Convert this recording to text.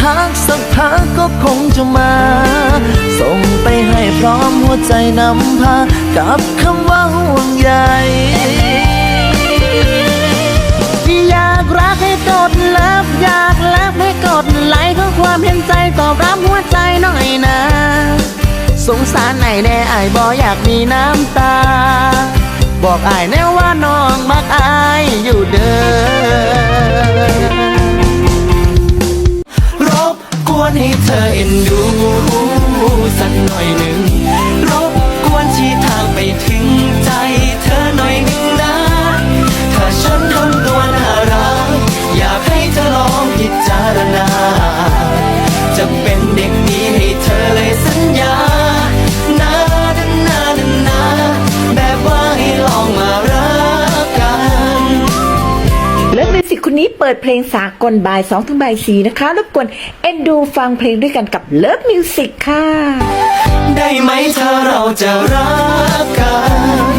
พักสักพักก็คงจะมา ส่งไปให้พร้อมหัวใจนำพา กับคำว่าห่วงใยอยากรักให้กดเลิฟอยากเลิฟให้กดไลค์ข้อความเห็นใจตอบรับหัวใจหน่อยนะ สงสารไหนแน่ไอ้ายบออยากมีน้ำตา บอกไอ้แน่ว่า วนให้เธอเอ็นดูสักหน่อยหนึ่งรบกวนชี้ทางไปถึงใจเธอหน่อยหนึ่งนะ ถ้าฉันทนตัวน่ารัก อยากให้เธอลองพิจารณา คุนี้เปิดเพลงสากลบ่าย2ถึงบ่าย4นะคะ รบกวนเอ็นดูฟังเพลงด้วยกันกับเลิฟมิวสิกค่ะ ได้ไหมเธอเราจะรักกัน